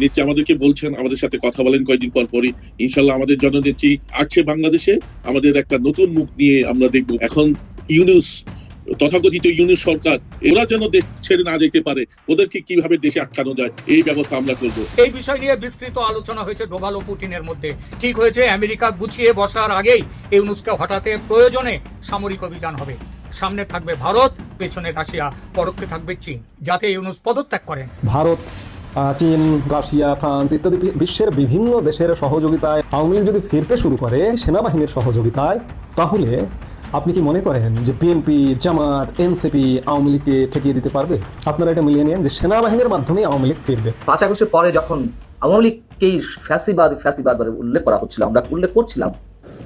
নিচ্ছে আমাদেরকে বলছেন আমাদের সাথে কথা বলেন কয়েকদিন পর পরই। ইনশাল্লাহ আমাদের জননেত্রী আসছে বাংলাদেশে আমাদের একটা নতুন মুখ নিয়ে আমরা দেখব। এখন ইউনুস তথাকথিত ইউনুস সরকার ওরা যেন দেশ ছেড়ে না যেতে পারে ওদেরকে কীভাবে দেশে আটকানো যায় এই ব্যবস্থা আমরা করব। এই বিষয় নিয়ে বিস্তৃত আলোচনা হয়েছে ডোভাল ও পুটিনের মধ্যে। ঠিক হয়েছে আমেরিকা গুছিয়ে বসার আগেই এই ইউনুসকে হঠাতে প্রয়োজনে সামরিক অভিযান হবে। সামনে থাকবে ভারত পেছনে রাশিয়া পরোক্ষে থাকবে চীন যাতে ইউনুস পদত্যাগ করেন। ভারত চীন রাশিয়া ফ্রান্স ইত্যাদি বিশ্বের বিভিন্ন দেশের সহযোগিতায় আওয়ামী লীগ যদি ফিরতে শুরু করে সেনাবাহিনীর সহযোগিতায়, তাহলে আপনি কি মনে করেন যে বিএনপি জামাত এনসিপি আওয়ামী লীগকে ঠেকিয়ে দিতে পারবে? আপনারা এটা মিলিয়ে নিন যে সেনাবাহিনীর মাধ্যমেই আওয়ামী লীগ ফিরবে। পাঁচ আগস্টের পরে যখন আওয়ামী লীগকেই ফ্যাসিবাদ ফ্যাসিবাদ বলে উল্লেখ করা হচ্ছিল, আমরা উল্লেখ করছিলাম,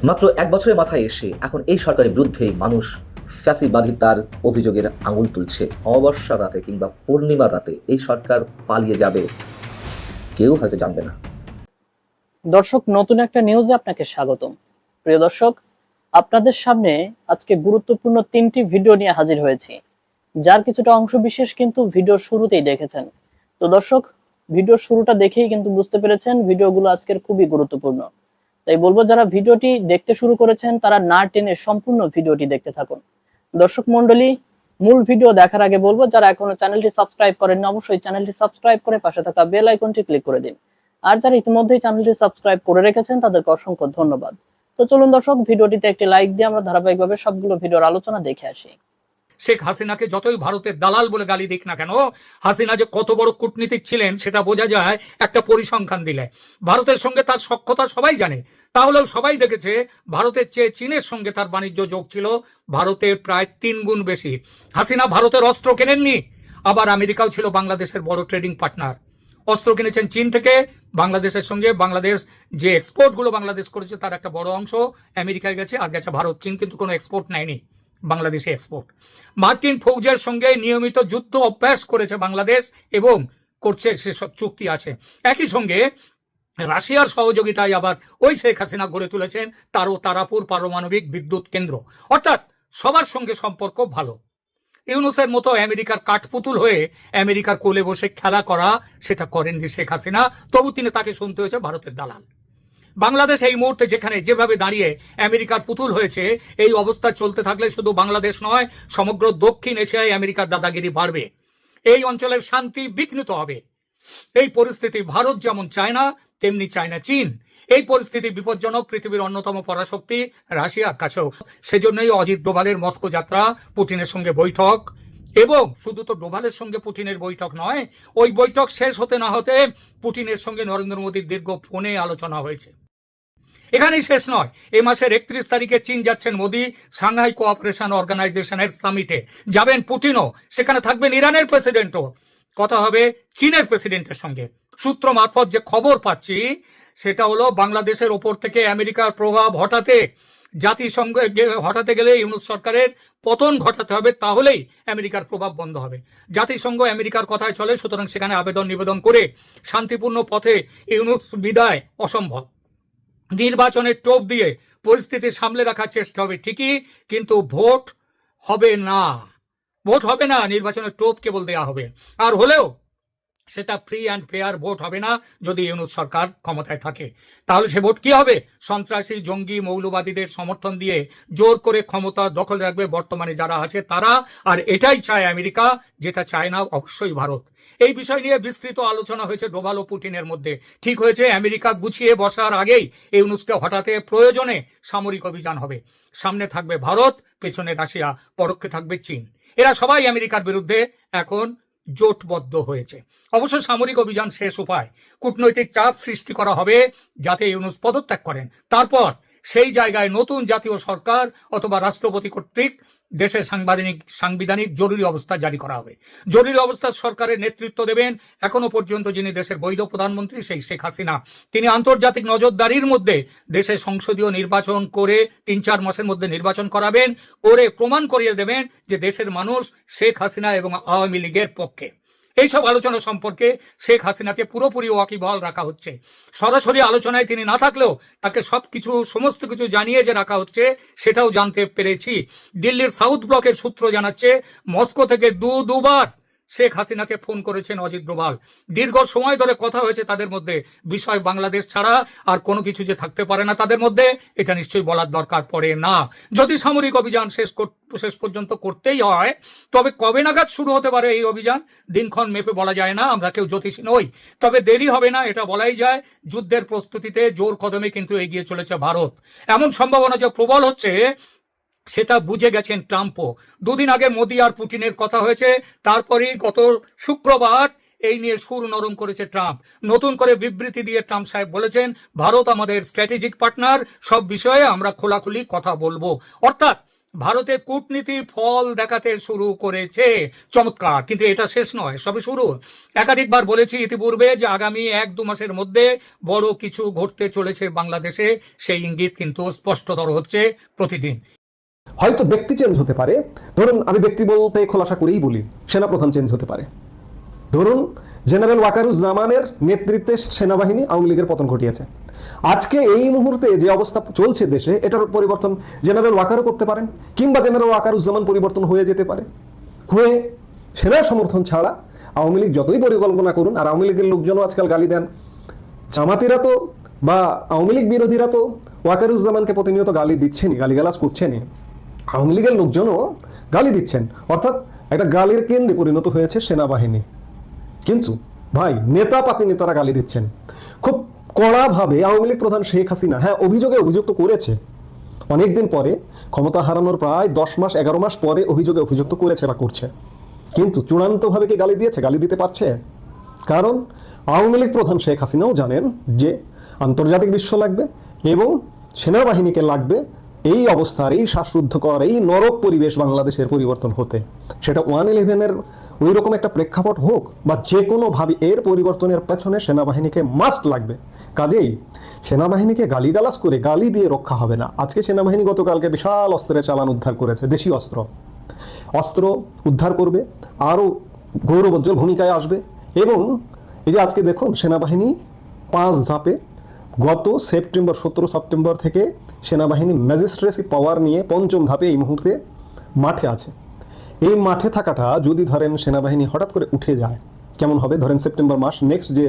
মাত্র এক বছরের মাথায় এসে এখন এই সরকারের বিরুদ্ধেই মানুষ ফ্যাসিবাদিতার অভিযোগের আঙুল তুলছে। অমাবস্যা রাতে কিংবা পূর্ণিমা রাতে এই সরকার পালিয়ে যাবে। কেউ হয়তো জানবে না। দর্শক, নতুন একটা নিউজে আপনাকে স্বাগতম। প্রিয় দর্শক, আপনাদের সামনে আজকে গুরুত্বপূর্ণ তিনটি ভিডিও নিয়ে হাজির হয়েছি। যার কিছুটা অংশ বিশেষ কিন্তু ভিডিও শুরুতেই দেখেছেন। তো দর্শক ভিডিও শুরুটা দেখেই কিন্তু বুঝতে পেরেছেন ভিডিওগুলো আজকের খুবই গুরুত্বপূর্ণ। তাই বলব, যারা ভিডিওটি দেখতে শুরু করেছেন, তারা না টেনে সম্পূর্ণ ভিডিওটি দেখতে থাকুন। দর্শক মন্ডলী, মূল ভিডিও দেখার আগে বলব, যারা এখনও চ্যানেলটি সাবস্ক্রাইব করেন অবশ্যই চ্যানেলটি সাবস্ক্রাইব করে পাশে থাকা বেল আইকনটি ক্লিক করে দিন। আর যারা ইতিমধ্যেই চ্যানেলটি সাবস্ক্রাইব করে রেখেছেন, তাদেরকে অসংখ্য ধন্যবাদ। তো চলুন দর্শক, ভিডিওটিতে একটি লাইক দিয়ে আমরা ধারাবাহিকভাবে সবগুলো ভিডিওর আলোচনা দেখে আসি। শেখ হাসিনাকে যতই ভারতের দালাল বলে গালি দিক না কেন, হাসিনা যে কত বড় কূটনীতিক ছিলেন সেটা বোঝা যায় একটা পরিসংখ্যান দিলে। ভারতের সঙ্গে তার সক্ষতা সবাই জানে। তাহলেও সবাই দেখেছে ভারতের চেয়ে চীনের সঙ্গে তার বাণিজ্য যোগ ছিল ভারতের প্রায় তিন গুণ বেশি। হাসিনা ভারতের অস্ত্র কেনেননি? আবার আমেরিকাও ছিল বাংলাদেশের বড় ট্রেডিং পার্টনার। অস্ত্র কিনেছেন চীন থেকে, বাংলাদেশের সঙ্গে বাংলাদেশ যে এক্সপোর্টগুলো বাংলাদেশ করেছে তার একটা বড় অংশ আমেরিকায় গেছে, আর গেছে ভারত। চীন কিন্তু কোনো এক্সপোর্ট নেয়নি। বাংলাদেশে এক্সপোর্ট মার্কিন ফৌজের সঙ্গে নিয়মিত যুদ্ধ অভ্যাস করেছে বাংলাদেশ এবং করছে সেসব চুক্তি আছে। একই সঙ্গে রাশিয়ার সহযোগিতায় আবার ওই শেখ হাসিনা গড়ে তুলেছেন তারও তারাপুর পারমাণবিক বিদ্যুৎ কেন্দ্র। অর্থাৎ সবার সঙ্গে সম্পর্ক ভালো। ইউনুসের মতো আমেরিকার কাঠপুতুল হয়ে আমেরিকার কোলে বসে খেলা করা, সেটা করেননি শেখ হাসিনা। তবু তিনি তাকে শুনতে হয়েছে ভারতের দালাল। বাংলাদেশ এই মুহূর্তে যেখানে যেভাবে দাঁড়িয়ে আমেরিকার পুতুল হয়েছে, এই অবস্থা চলতে থাকলে শুধু বাংলাদেশ নয়, সমগ্র দক্ষিণ এশিয়ায় আমেরিকার দাদাগিরি বাড়বে। এই অঞ্চলের শান্তি বিঘ্নিত হবে। এই পরিস্থিতি ভারত যেমন চায় না, তেমনি চায় না চীন। এই পরিস্থিতি বিপজ্জনক পৃথিবীর অন্যতম পরাশক্তি রাশিয়ার কাছেও। সেজন্যই অজিত ডোভালের মস্কো যাত্রা পুটিনের সঙ্গে বৈঠক। এবং শুধু তো ডোভালের সঙ্গে পুটিনের বৈঠক নয়, ওই বৈঠক শেষ হতে না হতে পুটিনের সঙ্গে নরেন্দ্র মোদীর দীর্ঘ ফোনে আলোচনা হয়েছে। এখানেই শেষ নয়। এ মাসের একত্রিশ তারিখে চীন যাচ্ছেন মোদী সাংহাই কোঅপারেশন অর্গানাইজেশনের সামিটে। যাবেন পুটিনও সেখানে থাকবেন ইরানের প্রেসিডেন্টও। কথা হবে চীনের প্রেসিডেন্টের সঙ্গে। সূত্র মারফত যে খবর পাচ্ছি, সেটা হলো বাংলাদেশের ওপর থেকে আমেরিকার প্রভাব হঠাতে জাতিসংঘ হঠাতে গেলে ইউনুস সরকারের পতন ঘটাতে হবে, তাহলেই আমেরিকার প্রভাব বন্ধ হবে। জাতিসংঘ আমেরিকার কথায় চলে, সুতরাং সেখানে আবেদন নিবেদন করে শান্তিপূর্ণ পথে ইউনুস বিদায় অসম্ভব। নির্বাচনের টোপ দিয়ে পরিস্থিতি সামলে রাখার চেষ্টা হবে, ঠিকই, কিন্তু ভোট হবে না। ভোট হবে না, নির্বাচনের টোপ কেবল দেয়া হবে। আর হলেও সেটা ফ্রি অ্যান্ড ফেয়ার ভোট হবে না যদি ইউনুস সরকার ক্ষমতায় থাকে। তাহলে সে ভোট কি হবে? সন্ত্রাসী, জঙ্গি, মৌলবাদীদের সমর্থন দিয়ে জোর করে ক্ষমতা দখল রাখবে বর্তমানে যারা আছে তারা। আর এটাই চায় আমেরিকা, যেটা চায় না অবশ্যই ভারত। এই বিষয় নিয়ে বিস্তৃত আলোচনা হয়েছে ডোভাল ও পুটিনের মধ্যে। ঠিক হয়েছে, আমেরিকা গুছিয়ে বসার আগেই ইউনুসকে হঠাতে প্রয়োজনে সামরিক অভিযান হবে। সামনে থাকবে ভারত, পেছনে রাশিয়া, পরোক্ষে থাকবে চীন। এরা সবাই আমেরিকার বিরুদ্ধে এখন জোটবদ্ধ হয়েছে। অবশ্য সামরিক অভিযান শেষ উপায়। কূটনৈতিক চাপ সৃষ্টি করা হবে যাতে ইউনুস পদত্যাগ করেন। তারপর সেই জায়গায় নতুন জাতীয় সরকার অথবা রাষ্ট্রপতি কর্তৃক দেশে সাংবিধানিক সাংবিধানিক জরুরি অবস্থা জারি করা হবে। জরুরি অবস্থা সরকারের নেতৃত্ব দেবেন এখনও পর্যন্ত যিনি দেশের বৈধ প্রধানমন্ত্রী সেই শেখ হাসিনা। তিনি আন্তর্জাতিক নজরদারির মধ্যে দেশে সংসদীয় নির্বাচন করে তিন চার মাসের মধ্যে নির্বাচন করাবেন, করে প্রমাণ করিয়ে দেবেন যে দেশের মানুষ শেখ হাসিনা এবং আওয়ামী লীগের পক্ষে। এইসব আলোচনা সম্পর্কে শেখ হাসিনাকে পুরোপুরি ওয়াকিবহাল রাখা হচ্ছে। সরাসরি আলোচনায় তিনি না থাকলেও তাকে সব কিছু সমস্ত কিছু জানিয়ে যে রাখা হচ্ছে, সেটাও জানতে পেরেছি। দিল্লির সাউথ ব্লকের সূত্র জানাচ্ছে, মস্কো থেকে দু দুবার শেখ হাসিনাকে ফোন করেছেন অজিত ডোভাল। দীর্ঘ সময় ধরে কথা হয়েছে তাদের মধ্যে। বিষয় বাংলাদেশ ছাড়া আর কোনো কিছু যে থাকতে পারে না তাদের মধ্যে, এটা নিশ্চয়ই বলার দরকার পড়ে না। যদি সামরিক অভিযান শেষ শেষ পর্যন্ত করতেই হয়, তবে কবে নাগাদ শুরু হতে পারে এই অভিযান? দিনক্ষণ মেপে বলা যায় না, আমরা কেউ জ্যোতিষী নই। তবে দেরি হবে না, এটা বলাই যায়, যুদ্ধের প্রস্তুতিতে জোর কদমে কিন্তু এগিয়ে চলেছে ভারত। এমন সম্ভাবনা যে প্রবল হচ্ছে সেটা বুঝে গেছেন ট্রাম্পও। দুদিন আগে মোদি আর পুটিনের কথা হয়েছে, তারপরেই গত শুক্রবার এই নিয়ে সুর নরম করেছে ট্রাম্প। নতুন করে বিবৃতি দিয়ে ট্রাম্প সাহেব বলেছেন, ভারত আমাদের স্ট্র্যাটেজিক পার্টনার, সব বিষয়ে আমরা খোলাখুলি কথা বলব। অর্থাৎ ভারতে কূটনীতি ফল দেখাতে শুরু করেছে। চমৎকার, কিন্তু এটা শেষ নয়, সবে শুরু। একাধিকবার বলেছি ইতিপূর্বে যে আগামী এক দু মাসের মধ্যে বড় কিছু ঘটতে চলেছে বাংলাদেশে। সেই ইঙ্গিত কিন্তু স্পষ্টতর হচ্ছে প্রতিদিন। হয়তো ব্যক্তি চেঞ্জ হতে পারে। ধরুন, আমি ব্যক্তি বলতে খোলাসা করেই বলি, সেনাপ্রধান চেঞ্জ হতে পারে। ধরুন জেনারেল ওয়াকারুজ্জামানের নেতৃত্বে সেনাবাহিনী আওয়ামী লীগের পতন ঘটিয়েছে। আজকে এই মুহূর্তে যে অবস্থা চলছে দেশে, এটার পরিবর্তন জেনারেল ওয়াকারও করতে পারেন, কিংবা জেনারেল ওয়াকারুজ্জামান পরিবর্তন হয়ে যেতে পারে। হয়ে সেনার সমর্থন ছাড়া আওয়ামী লীগ যতই পরিকল্পনা করুন, আর আওয়ামী লীগের লোকজনও আজকাল গালি দেন। জামাতিরা তো, বা আওয়ামী লীগ বিরোধীরা তো ওয়াকারুজ্জামানকে প্রতিনিয়ত গালি দিচ্ছেনই, গালিগালাজ করছেনই। আওয়ামী লীগের লোকজনও গালি দিচ্ছেন। অর্থাৎ একটা গালির কেন্দ্রে পরিণত হয়েছে সেনাবাহিনী। কিন্তু ভাই, নেতা পাতি নেতারা গালি দিচ্ছেন। খুব কড়াভাবে আওয়ামী লীগ প্রধান শেখ হাসিনা হ্যাঁ অভিযোগে অভিযুক্ত করেছে। অনেকদিন পরে ক্ষমতা হারানোর প্রায় দশ মাস, এগারো মাস পরে অভিযোগে অভিযুক্ত করেছে বা করছে। কিন্তু চূড়ান্তভাবে কি গালি দিয়েছে, গালি দিতে পারছে? কারণ আওয়ামী লীগ প্রধান শেখ হাসিনাও জানেন যে আন্তর্জাতিক বিশ্ব লাগবে এবং সেনাবাহিনীকে লাগবে এই অবস্থার এই শ্বাসরুদ্ধকর, এই নরক পরিবেশ বাংলাদেশের পরিবর্তন হতে। সেটা ওয়ান ইলেভেনের ওই রকম একটা প্রেক্ষাপট হোক বা যে কোনোভাবে এর পরিবর্তনের পেছনে সেনাবাহিনীকে মাস্ট লাগবে। কাজেই সেনাবাহিনীকে গালিগালাজ করে গালি দিয়ে রক্ষা হবে না। আজকে সেনাবাহিনী গতকালকে বিশাল অস্ত্রের চালান উদ্ধার করেছে, দেশি অস্ত্র। অস্ত্র উদ্ধার করবে, আরও গৌরবোজ্জ্বল ভূমিকায় আসবে এবং এই যে আজকে দেখুন, সেনাবাহিনী পাঁচ ধাপে গত সেপ্টেম্বর, সতেরো সেপ্টেম্বর থেকে সেনাবাহিনী ম্যাজিস্ট্রেসি পাওয়ার নিয়ে পঞ্চম ধাপে এই মুহূর্তে মাঠে আছে। এই মাঠে থাকাটা যদি ধরেন সেনাবাহিনী হঠাৎ করে উঠে যায়, কেমন হবে? ধরেন সেপ্টেম্বর মাস নেক্সট যে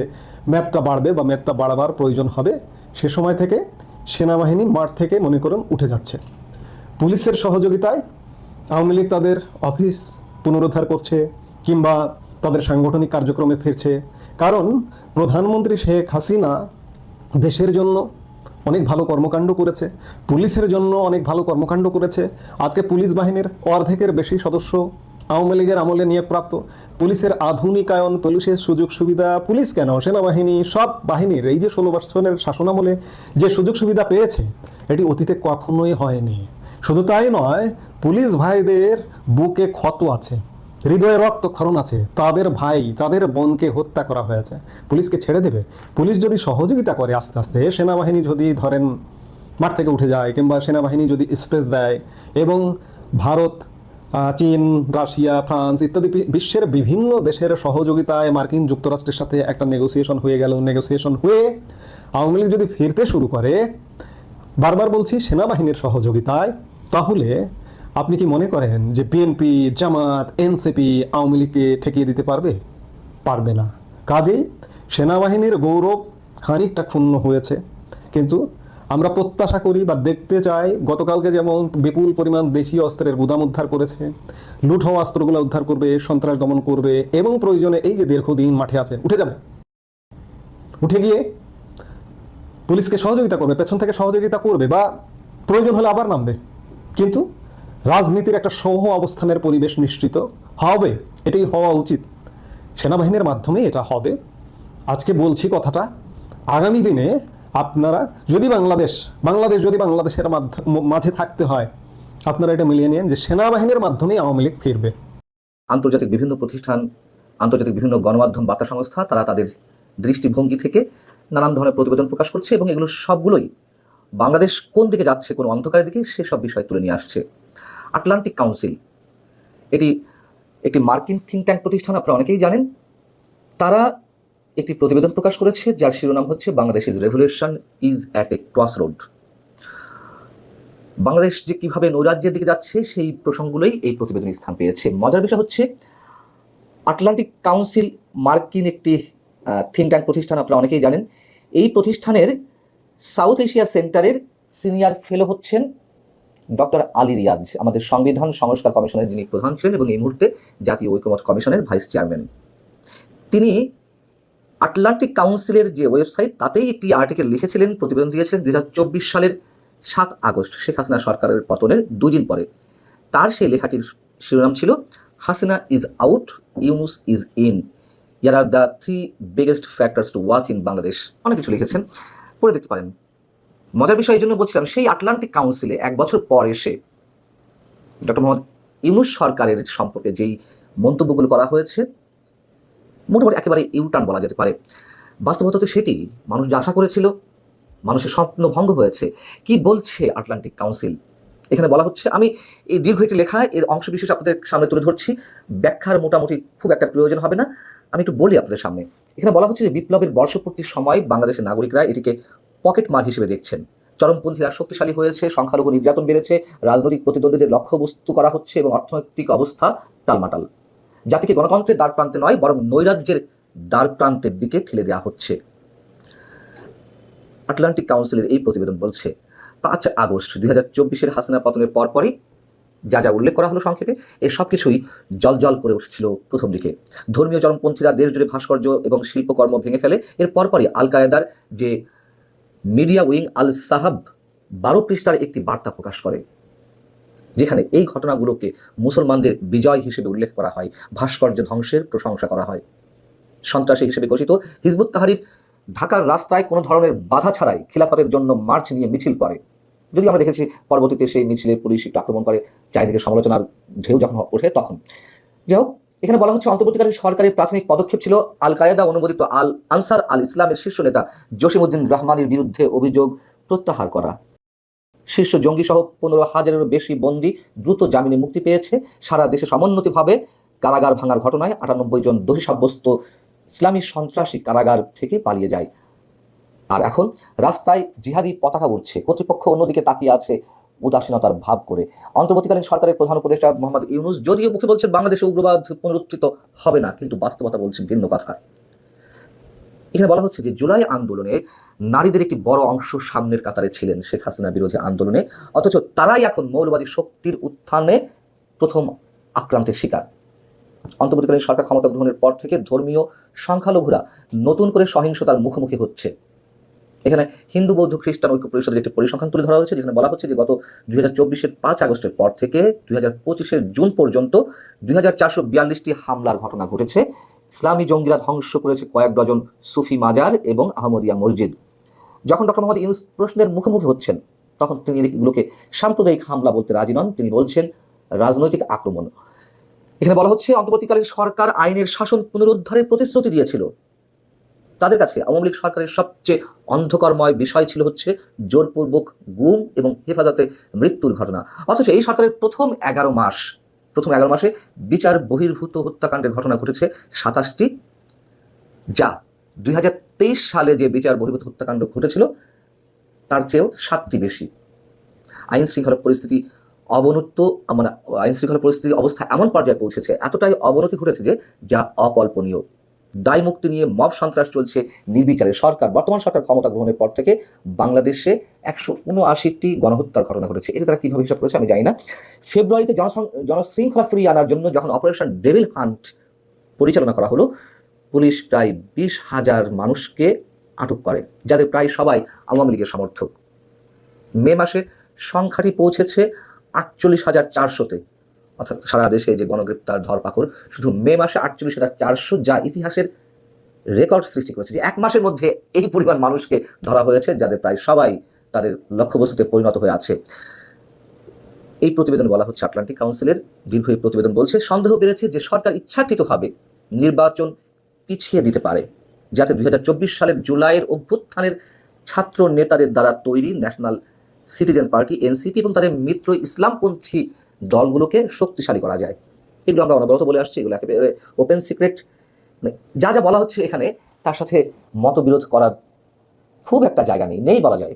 ম্যাথটা বাড়বে বা ম্যাথটা বাড়াবার প্রয়োজন হবে, সে সময় থেকে সেনাবাহিনী মাঠ থেকে মনে করুন উঠে যাচ্ছে। পুলিশের সহযোগিতায় আওয়ামী লীগ তাদের অফিস পুনরুদ্ধার করছে কিংবা তাদের সাংগঠনিক কার্যক্রমে ফিরছে। কারণ প্রধানমন্ত্রী শেখ হাসিনা দেশের জন্য অনেক ভালো কর্মকাণ্ড করেছে। পুলিশের জন্য অনেক ভালো কর্মকাণ্ড করেছে। আজকে পুলিশ বাহিনীর অর্ধেকের বেশি সদস্য আওয়ামী লীগের আমলে নিয়োগপ্রাপ্ত পুলিশের আধুনিকায়ন, পুলিশের সুযোগ সুবিধা, পুলিশ কেন, সেনাবাহিনী, সব বাহিনীর এই যে ষোলো বছরের শাসনামলে যে সুযোগ সুবিধা পেয়েছে, এটি অতীতে কখনোই হয়নি। শুধু তাই নয়, পুলিশ ভাইদের বুকে ক্ষত আছে। হৃদয়ে রক্তক্ষরণ আছে, তাদের ভাই, তাদের বোনকে হত্যা করা হয়েছে। পুলিশকে ছেড়ে দেবে? পুলিশ যদি সহযোগিতা করে আস্তে আস্তে, সেনাবাহিনী যদি ধরেন মাঠ থেকে উঠে যায় কিংবা সেনাবাহিনী যদি স্পেস দেয় এবং ভারত চীন, রাশিয়া, ফ্রান্স ইত্যাদি বিশ্বের বিভিন্ন দেশের সহযোগিতায় মার্কিন যুক্তরাষ্ট্রের সাথে একটা নেগোসিয়েশন হয়ে গেল। নেগোসিয়েশন হয়ে আওয়ামী লীগ যদি ফিরতে শুরু করে, বারবার বলছি সেনাবাহিনীর সহযোগিতায়, তাহলে আপনি কি মনে করেন যে বিএনপি জামাত এনসিপি আওয়ামী লীগকে ঠেকিয়ে দিতে পারবে? পারবে না। কাজেই সেনাবাহিনীর গৌরব খানিকটা ক্ষুণ্ণ হয়েছে। কিন্তু আমরা প্রত্যাশা করি বা দেখতে চাই গতকালকে যেমন বিপুল পরিমাণ দেশীয় অস্ত্রের গুদাম উদ্ধার করেছে লুট হওয়া অস্ত্রগুলো উদ্ধার করবে, সন্ত্রাস দমন করবে এবং প্রয়োজনে এই যে দীর্ঘদিন মাঠে আছে, উঠে যাবে। উঠে গিয়ে পুলিশকে সহযোগিতা করবে, পেছন থেকে সহযোগিতা করবে বা প্রয়োজন হলে আবার নামবে। কিন্তু রাজনীতির একটা সহ অবস্থানের পরিবেশ নিশ্চিত। হবে, এটাই হওয়া উচিত। সেনাবাহিনীর মাধ্যমে এটা হবে। আজকে বলছি কথাটা, আগামী দিনে আপনারা যদি বাংলাদেশ বাংলাদেশ যদি বাংলাদেশের মাঝে থাকতে হয়, আপনারা এটা মিলিয়ে নেন যে সেনাবাহিনীর মাধ্যমেই আওয়ামী লীগ ফিরবে। আন্তর্জাতিক বিভিন্ন প্রতিষ্ঠান, আন্তর্জাতিক বিভিন্ন গণমাধ্যম, বার্তা সংস্থা, তারা তাদের দৃষ্টিভঙ্গি থেকে নানান ধরনের প্রতিবেদন প্রকাশ করছে এবং এগুলো সবগুলোই বাংলাদেশ কোন দিকে যাচ্ছে, কোন অন্ধকারের দিকে, সেসব বিষয় তুলে নিয়ে আসছে। আটলান্টিক কাউন্সিল এটি একটি মার্কিন থিঙ্ক ট্যাঙ্ক প্রতিষ্ঠান, আপনারা অনেকেই জানেন। তারা একটি প্রতিবেদন প্রকাশ করেছে, যার শিরোনাম হচ্ছে, Bangladesh is revolution is at a cross road Bangladesh যে কীভাবে নৈরাজ্যের দিকে যাচ্ছে, সেই প্রসঙ্গগুলোই এই প্রতিবেদনে স্থান পেয়েছে। মজার বিষয় হচ্ছে আটলান্টিক কাউন্সিল মার্কিন একটি থিঙ্ক ট্যাঙ্ক প্রতিষ্ঠান, আপনারা অনেকেই জানেন। এই প্রতিষ্ঠানের সাউথ এশিয়া সেন্টারের সিনিয়র ফেলো হচ্ছেন ডক্টর আলী রিয়াজ, আমাদের সংবিধান সংস্কার কমিশনের যিনি প্রধান ছিলেন এবং এই মুহূর্তে জাতীয় ঐক্যমত কমিশনের ভাইস চেয়ারম্যান। তিনি আটলান্টিক কাউন্সিলের যে ওয়েবসাইট, তাতেই একটি আর্টিকেল লিখেছিলেন, প্রতিবেদন দিয়েছিলেন দুই হাজার চব্বিশ সালের সাত আগস্ট, শেখ হাসিনা সরকারের পতনের দুদিন পরে। তার সেই লেখাটির শিরোনাম ছিল, Hasina is out, Yunus is in, here are the three biggest factors to watch in Bangladesh. অনেক কিছু লিখেছেন, পড়ে দেখতে পারেন। মজার বিষয় এই জন্য বলছিলাম, সেই আটলান্টিক কাউন্সিলে এক বছর পর এসে ডক্টর মোহাম্মদ ইউনুস সরকারের সম্পর্কে যেই মন্তব্যগুলো করা হয়েছে, মোটামুটি একেবারে ইউটার্ন বলা যেতে পারে। বাস্তবতা তো সেটি, মানুষ যা আশা করেছিল, মানুষের স্বপ্ন ভঙ্গ হয়েছে। কি বলছে আটলান্টিক কাউন্সিল এখানে বলা হচ্ছে, আমি এই দীর্ঘ একটি লেখা এর অংশ বিশেষ আপনাদের সামনে তুলে ধরছি, ব্যাখ্যার মোটামুটি খুব একটা প্রয়োজন হবে না, আমি একটু বলি আপনাদের সামনে। এখানে বলা হচ্ছে যে বিপ্লবের বর্ষপূর্তির সময় বাংলাদেশের নাগরিকরা এটিকে পকেট মার হিসেবে দেখছেন। চরমপন্থীরা শক্তিশালী হয়েছে, সংখ্যালঘু নির্যাতন বেড়েছে, রাজনৈতিক প্রতিদ্বন্দ্বীদের লক্ষ্যবস্তু করা হচ্ছে এবং অর্থনৈতিক অবস্থা টালমাটাল। জাতিকে গণতন্ত্রের দ্বার প্রান্তে নয়, বরং নৈরাজ্যের দ্বার প্রান্তের দিকে ঠেলে দেওয়া হচ্ছে। আটলান্টিক কাউন্সিলের এই প্রতিবেদন বলছে, পাঁচ আগস্ট দুই হাজার চব্বিশের হাসিনা পতনের পরপরই যা যা উল্লেখ করা হলো সংক্ষেপে এই সব কিছুই জল করে উঠেছিল প্রথম দিকে। ধর্মীয় চরমপন্থীরা দেশ জুড়ে ভাস্কর্য এবং শিল্পকর্ম ভেঙে ফেলে, এর পরপরই আল কায়েদার যে মিডিয়া উইং আল সাহাব বারো পৃষ্ঠার একটি বার্তা প্রকাশ করে, যেখানে এই ঘটনাগুলোকে মুসলমানদের বিজয় হিসেবে উল্লেখ করা হয়, ভাস্কর্য ধ্বংসের প্রশংসা করা হয়। সন্ত্রাসী হিসেবে ঘোষিত, হিজবুত তাহারির ঢাকার রাস্তায় কোনো ধরনের বাধা ছাড়াই খিলাফতের জন্য মার্চ নিয়ে মিছিল করে। যদি আমরা দেখেছি, পরবর্তীতে সেই মিছিলে পুলিশ একটু আক্রমণ করে, চারিদিকে সমালোচনার ঢেউ যখন ওঠে তখন। যাই হোক এখানে বলা হচ্ছে অন্তর্বর্তীকালীন সরকারের প্রাথমিক পদক্ষেপ ছিল আল কায়েদা অনুমোদিত আল আনসার আল ইসলামের শীর্ষ নেতা জসিমউদ্দিন রহমানের বিরুদ্ধে অভিযোগ প্রত্যাহার করা। শীর্ষ জঙ্গি সহ পনেরো হাজারেরও বেশি বন্দী দ্রুত জামিনে মুক্তি পেয়েছে। সারা দেশে সমন্বিতভাবে কারাগার ভাঙার ঘটনায় আটানব্বই জন দোষী সাব্যস্ত ইসলামী সন্ত্রাসী কারাগার থেকে পালিয়ে যায়। আর এখন রাস্তায় জিহাদি পতাকা উঠছে কর্তৃপক্ষ অন্যদিকে তাকিয়ে আছে উদাসীনতার ভাব করে। অন্তর্বর্তীকালীন সরকারের প্রধান উপদেষ্টা মোহাম্মদ ইউনুস যদিও মুখে বলছেন বাংলাদেশে উগ্রবাদ পুনরুত্থিত হবে না, কিন্তু বাস্তবতা বলছেন ভিন্ন কথা। এখানে বলা হচ্ছে যে জুলাই আন্দোলনে নারীদের একটি বড় অংশ সামনের কাতারে ছিলেন শেখ হাসিনা বিরোধী আন্দোলনে, অথচ তারাই এখন মৌলবাদী শক্তির উত্থানে প্রথম আক্রান্তের শিকার। অন্তর্বর্তীকালীন সরকার ক্ষমতা গ্রহণের পর থেকে ধর্মীয় সংখ্যালঘুরা নতুন করে সহিংসতার মুখোমুখি হচ্ছে। এখানে হিন্দু, বৌদ্ধ, খ্রিস্টান ঐক্য পরিষদের একটি পরিসংখ্যান তুলে ধরা হয়েছে, যেখানে বলা হচ্ছে যে গত দুই হাজার চব্বিশের পাঁচ আগস্টের পর থেকে দুই হাজার পঁচিশের জুন পর্যন্ত দুই হাজার চারশো বিয়াল্লিশটি হামলার ঘটনা ঘটেছে। ইসলামী জঙ্গিরা ধ্বংস করেছে কয়েক ডজন সুফি মাজার এবং আহমদিয়া মসজিদ। যখন ডক্টর মোহাম্মদ ইউনুস প্রশ্নের মুখোমুখি হচ্ছেন, তখন তিনি এগুলোকে সাম্প্রদায়িক হামলা বলতে রাজি নন। তিনি বলছেন, রাজনৈতিক আক্রমণ। এখানে বলা হচ্ছে, অন্তর্বর্তীকালীন সরকার আইনের শাসন পুনরুদ্ধারের প্রতিশ্রুতি দিয়েছিল। তাদের কাছে আওয়ামী লীগ সরকারের সবচেয়ে অন্ধকারময় বিষয় ছিল হচ্ছে জোরপূর্বক গুম এবং হেফাজতে মৃত্যুর ঘটনা। অথচ এই সরকারের প্রথম এগারো মাস, প্রথম এগারো মাসে বিচার বহির্ভূত হত্যাকাণ্ডের ঘটনা ঘটেছে সাতাশটি। যা দুই হাজার তেইশ সালে যে বিচার বহির্ভূত হত্যাকাণ্ড ঘটেছিল, তার চেয়েও সাতটি বেশি। আইন শৃঙ্খলা পরিস্থিতি অবনত মানে আইন শৃঙ্খলা পরিস্থিতি অবস্থা এমন পর্যায়ে পৌঁছেছে, এতটাই অবনতি ঘটেছে যে যা অকল্পনীয়। দায় মুক্তি নিয়ে মব সন্ত্রাস চলছে নির্বিচারে। সরকার, বর্তমান সরকার ক্ষমতা গ্রহণের পর থেকে বাংলাদেশে একশো উনআশিটি গণহত্যার ঘটনা ঘটেছে। এটা তারা কীভাবে হিসাব করেছে আমি জানি না। ফেব্রুয়ারিতে জনশৃঙ্খলা ফিরিয়ে আনার জন্য যখন অপারেশন ডেভিল হান্ট পরিচালনা করা হলো, পুলিশ প্রায় বিশ হাজার মানুষকে আটক করে, যাদের প্রায় সবাই আওয়ামী লীগের সমর্থক। মে মাসে সংখ্যাটি পৌঁছেছে আটচল্লিশ হাজার চারশোতে। অর্থাৎ সারা দেশে যে গণগ্রেপ্তার ধরপাকড়, শুধু মে মাসে আটচল্লিশ হাজার চারশো যা ইতিহাসের রেকর্ড সৃষ্টি করেছে যে এক মাসের মধ্যে এই পরিমাণ মানুষকে ধরা হয়েছে, যাদের প্রায় সবাই তাদের লক্ষ্যবস্তুতে পরিণত হয়ে আছে। এই প্রতিবেদন বলা হচ্ছে আটলান্টিক কাউন্সিলের। দীর্ঘ এই প্রতিবেদন বলছে, সন্দেহ বেড়েছে যে সরকার ইচ্ছাকৃতভাবে নির্বাচন পিছিয়ে দিতে পারে, যাতে দুই হাজার চব্বিশ সালের জুলাইয়ের অভ্যুত্থানের ছাত্র নেতাদের দ্বারা তৈরি ন্যাশনাল সিটিজেন পার্টি, এনসিপি এবং তাদের মিত্র ইসলামপন্থী দলগুলোকে শক্তিশালী করা যায়। এগুলো আমরা অনবরত বলে আসছি, এগুলো একেবারে ওপেন সিক্রেট মানে যা যা বলা হচ্ছে এখানে, তার সাথে মতবিরোধ করার খুব একটা জায়গা নেই নেই বলা যায়।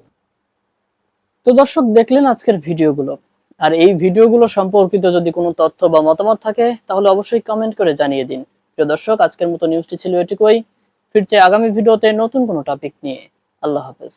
তো দর্শক, দেখলেন আজকের ভিডিওগুলো। আর এই ভিডিওগুলো সম্পর্কিত যদি কোনো তথ্য বা মতামত থাকে, তাহলে অবশ্যই কমেন্ট করে জানিয়ে দিন। প্রিয় দর্শক, আজকের মতো নিউজটি ছিল এটুকুই। ফিরছে আগামী ভিডিওতে নতুন কোনো টপিক নিয়ে। আল্লাহ হাফেজ।